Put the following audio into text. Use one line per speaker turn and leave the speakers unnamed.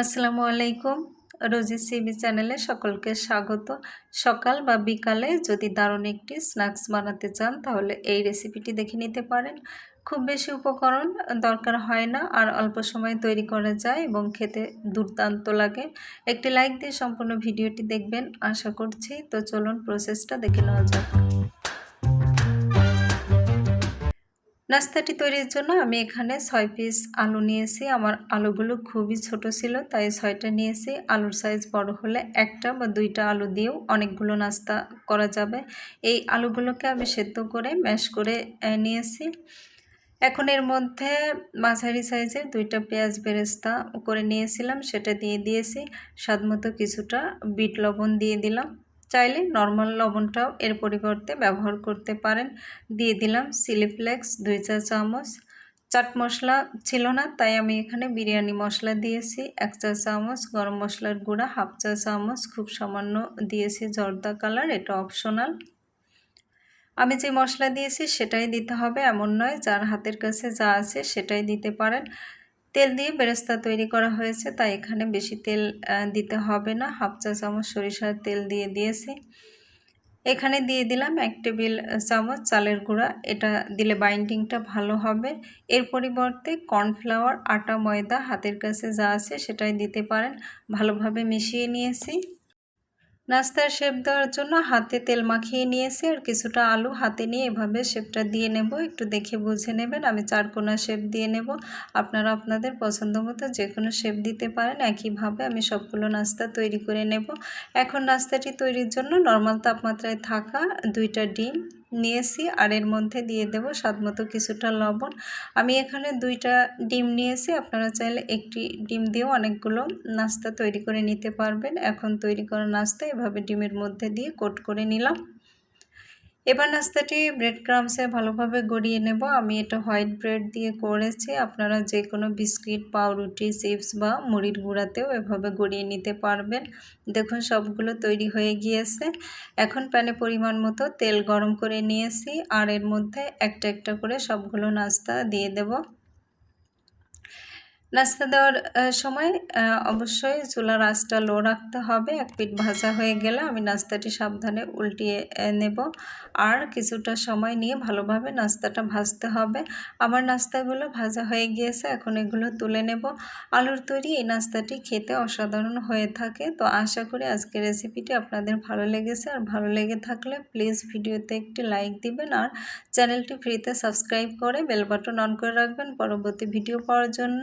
আসসালামু আলাইকুম। রোজি সিবি চ্যানেলে সকলকে স্বাগত। সকাল বা বিকালে যদি দারুণ একটি স্ন্যাক্স বানাতে চান, তাহলে এই রেসিপিটি দেখে নিতে পারেন। খুব বেশি উপকরণ দরকার হয় না, আর অল্প সময় তৈরি করা যায় এবং খেতে দুর্দান্ত লাগে। একটি লাইক দিয়ে সম্পূর্ণ ভিডিওটি দেখবেন, আশা করছি। তো চলুন প্রসেসটা দেখে নেওয়া যাক। নাস্তাটি তৈরির জন্য আমি এখানে ছয় পিস আলু নিয়েছি। আমার আলুগুলো খুবই ছোট ছিল, তাই ছয়টা নিয়েছি। আলুর সাইজ বড় হলে একটা বা দুইটা আলু দিয়েও অনেকগুলো নাস্তা করা যাবে। এই আলুগুলোকে আমি সেদ্ধ করে ম্যাশ করে নিয়েছি। এখন এর মধ্যে মাঝারি সাইজের দুইটা পেঁয়াজ বেরেস্তা করে নিয়েছিলাম, সেটা দিয়ে দিয়েছি। স্বাদমতো কিছুটা বিট লবণ দিয়ে দিলাম। চাইলে নর্মাল লবণটাও এর পরিবর্তে ব্যবহার করতে পারেন। দিয়ে দিলাম সিলিফ্লেক্স দুই চা চামচ। চাট মশলা ছিল না, তাই আমি এখানে বিরিয়ানি মশলা দিয়েছি। এক চা চামচ গরম মশলার গুঁড়া, হাফ চা চামচ খুব সামান্য দিয়েছি জর্দা কালার, এটা অপশনাল আমি যে মশলা দিয়েছি সেটাই দিতে হবে, এমন নয়, যার হাতের কাছে যা আছে সেটাই দিতে পারেন। তেল দিয়ে বেরেস্তা তৈরি করা হয়েছে, তাই এখানে বেশি তেল দিতে হবে না। হাফ চা চামচ সরিষার তেল দিয়ে দিয়েছি। এখানে দিয়ে দিলাম এক টেবিল চামচ চালের গুঁড়া। এটা দিলে বাইন্ডিংটা ভালো হবে। এর পরিবর্তে কর্নফ্লাওয়ার, আটা, ময়দা হাতের কাছে যা আছে সেটাই দিতে পারেন। ভালোভাবে মিশিয়ে নিয়েছি। নাস্তার শেপ দেওয়ার জন্য হাতে তেল মাখিয়ে নিয়েছি আর কিছুটা আলু হাতে নিয়ে এভাবে শেপটা দিয়ে নেব। একটু দেখে বুঝে নেবেন, আমি চারকোনা শেপ দিয়ে নেব। আপনারা আপনাদের পছন্দ মতো যে কোনো শেপ দিতে পারেন, একইভাবে আমি সবগুলো নাস্তা তৈরি করে নেব। এখন নাস্তাটি তৈরির জন্য নর্মাল তাপমাত্রায় থাকা দুইটা ডিম নিয়েছি আর এর মধ্যে দিয়ে দেব স্বাদ মতো কিছুটা লবণ। আমি এখানে দুইটা ডিম নিয়েছি, আপনারা চাইলে একটি ডিম দিয়েও অনেকগুলো নাস্তা তৈরি করে নিতে পারবেন। এখন তৈরি করা নাস্তা এভাবে ডিমের মধ্যে দিয়ে কোট করে নিলাম। এবার নাস্তাটি ব্রেড ক্রামসে ভালোভাবে গড়িয়ে নেব। আমি এটা হোয়াইট ব্রেড দিয়ে করেছি। আপনারা যে কোনো বিস্কিট, পাউরুটি, চিপস বা মুড়ির গুঁড়াতেও এভাবে গড়িয়ে নিতে পারবেন। দেখুন, সবগুলো তৈরি হয়ে গিয়েছে। এখন প্যানে পরিমাণ মতো তেল গরম করে নিয়েছি। আর এর মধ্যে একটা একটা করে সবগুলো নাস্তা দিয়ে দেব। নাস্তা দেওয়ার সময় অবশ্যই চুলার আঁচটা লো রাখতে হবে। এক পিঠ ভাজা হয়ে গেলে আমি নাস্তাটি সাবধানে উল্টিয়ে নেব। আর কিছুটা সময় নিয়ে ভালোভাবে নাস্তাটা ভাজতে হবে। আমার নাস্তাগুলো ভাজা হয়ে গিয়েছে, এখন এগুলো তুলে নেব। আলুর তৈরি এই নাস্তাটি খেতে অসাধারণ হয়ে থাকে। তো আশা করি আজকের রেসিপিটি আপনাদের ভালো লেগেছে। আর ভালো লেগে থাকলে প্লিজ ভিডিওতে একটি লাইক দিবেন। আর চ্যানেলটি ফ্রিতে সাবস্ক্রাইব করে বেল বাটন অন করে রাখবেন পরবর্তী ভিডিও পাওয়ার জন্য।